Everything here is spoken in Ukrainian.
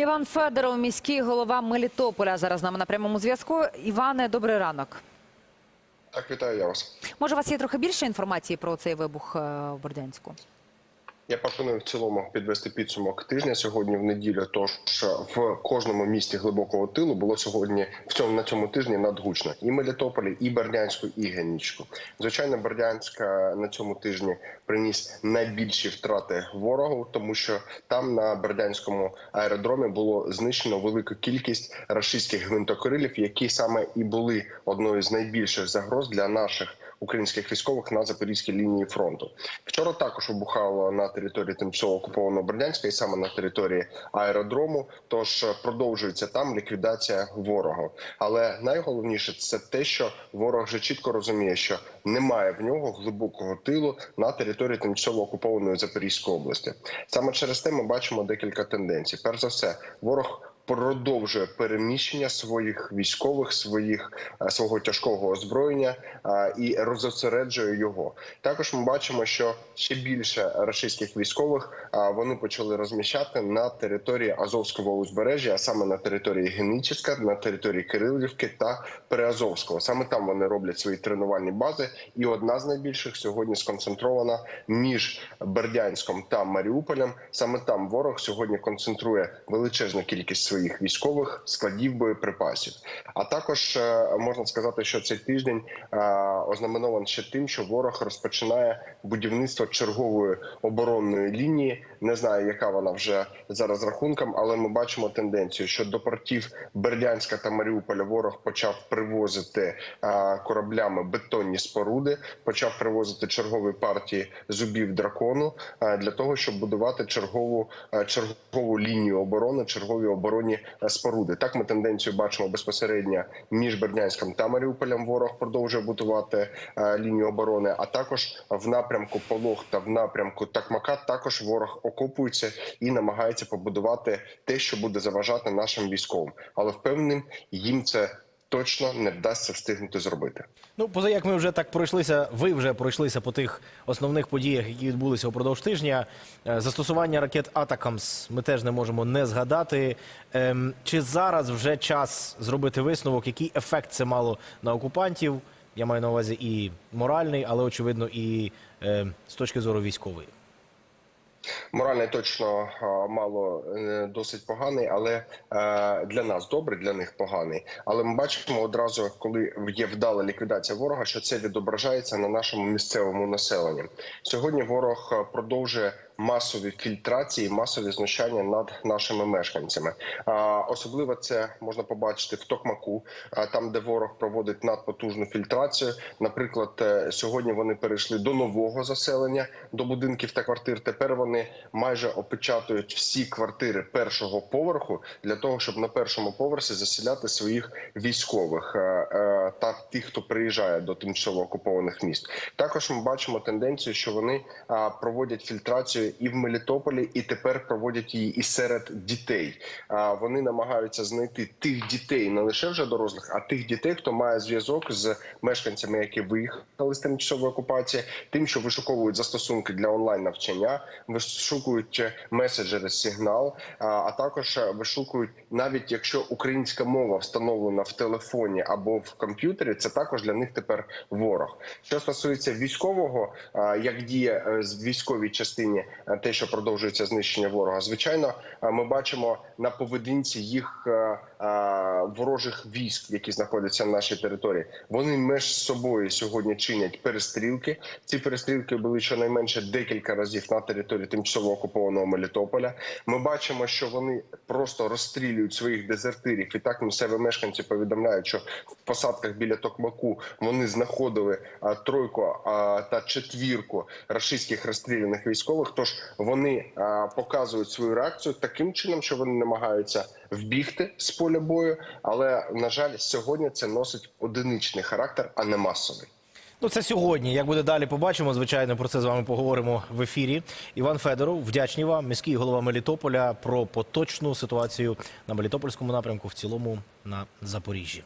Іван Федоров, міський голова Мелітополя. Зараз з нами на прямому зв'язку. Іване, добрий ранок. Так, вітаю я вас. Може, у вас є трохи більше інформації про цей вибух е, в Бордянську? Я пропоную в цілому підвести підсумок тижня сьогодні в неділю. Тож в кожному місті глибокого тилу було сьогодні в цьому на цьому тижні надгучно і Мелітополі, і Бердянську, і Генічку. Звичайно, Бердянська на цьому тижні приніс найбільші втрати ворогу, тому що там на Бердянському аеродромі було знищено велику кількість рашистських гвинтокрилів, які саме і були одною з найбільших загроз для наших. Українських військових на запорізькій лінії фронту вчора також вибухало на території тимчасово окупованого Бердянська і саме на території аеродрому. Тож продовжується там ліквідація ворога. Але найголовніше це те, що ворог вже чітко розуміє, що немає в нього глибокого тилу на території тимчасово окупованої Запорізької області. Саме через те ми бачимо декілька тенденцій. Перш за все, ворог. Продовжує переміщення своїх військових, своїх е, свого тяжкого озброєння е, і розосереджує його. Також ми бачимо, що ще більше російських військових е, вони почали розміщати на території Азовського узбережжя, а саме на території Геніческа, на території Кирилівки та Приазовського. Саме там вони роблять свої тренувальні бази. І одна з найбільших сьогодні сконцентрована між Бердянськом та Маріуполем. Саме там ворог сьогодні концентрує величезну кількість своїх військових складів боєприпасів. А також е, можна сказати, що цей тиждень е, ознаменований ще тим, що ворог розпочинає будівництво чергової оборонної лінії. Не знаю, яка вона вже зараз рахунком, але ми бачимо тенденцію, що до портів Бердянська та Маріуполя ворог почав привозити е, кораблями бетонні споруди, почав привозити чергові партії зубів дракону для того, щоб будувати чергову чергову лінію оборони, чергові оборонні е, споруди. Так ми тенденцію бачимо безпосередньо між Бердянськом та Маріуполем. Ворог продовжує будувати е, лінію оборони. А також в напрямку Полог та в напрямку Такмака також ворог окопується і намагається побудувати те, що буде заважати нашим військовим. Але впевненим їм це точно не вдасться встигнути зробити. Ну, поза як ми вже так пройшлися, ви вже пройшлися по тих основних подіях, які відбулися упродовж тижня. Е, Застосування ракет Атакамс ми теж не можемо не згадати. Ем, Чи зараз вже час зробити висновок, який ефект це мало на окупантів? Я маю на увазі і моральний, але очевидно, і е, з точки зору військової. Морально точно мало е, досить поганий, але е, для нас добре, для них поганий. Але ми бачимо одразу, коли є вдала ліквідація ворога, що це відображається на нашому місцевому населенні. Сьогодні ворог е, продовжує масові фільтрації, масові знущання над нашими мешканцями. Особливо це можна побачити в Токмаку, там, де ворог проводить надпотужну фільтрацію. Наприклад, е, сьогодні вони перейшли до нового заселення, до будинків та квартир. Тепер вони майже опечатують всі квартири першого поверху для того, щоб на першому поверсі заселяти своїх військових е, е, та тих, хто приїжджає до тимчасово окупованих міст. Також ми бачимо тенденцію, що вони проводять фільтрацію і в Мелітополі, і тепер проводять її і серед дітей. А, Вони намагаються знайти тих дітей, не лише вже дорослих, а тих дітей, хто має зв'язок з мешканцями, які виїхали з тимчасової окупації, тим, що вишуковують застосунки для онлайн навчання, вишукують меседжери сигнал, а, також вишукують навіть якщо українська мова встановлена в телефоні або в комп'ютері, це також для них тепер ворог. Що стосується військового, як діє е, з військовій частині те, що продовжується знищення ворога, звичайно, е, ми бачимо на поведінці їх е, е, ворожих військ, які знаходяться на нашій території. Вони між собою сьогодні чинять перестрілки. Ці перестрілки були щонайменше декілька разів на території тимчасово окупованого Мелітополя. Ми бачимо, що вони просто розстрілюють своїх дезертирів. І так місцеві мешканці повідомляють, що в посадках біля Токмаку вони знаходили тройку та четвірку рашистських розстріляних військових. Тож вони показують свою реакцію таким чином, що вони намагаються вбігти з поля бою. Але на жаль, сьогодні це носить одиничний характер, а не масовий. Ну, це сьогодні. Як буде далі, побачимо. Звичайно, про це з вами поговоримо в ефірі. Іван Федоров, вдячні вам, міський голова Мелітополя, про поточну ситуацію на Мелітопольському напрямку, в цілому на Запоріжжі.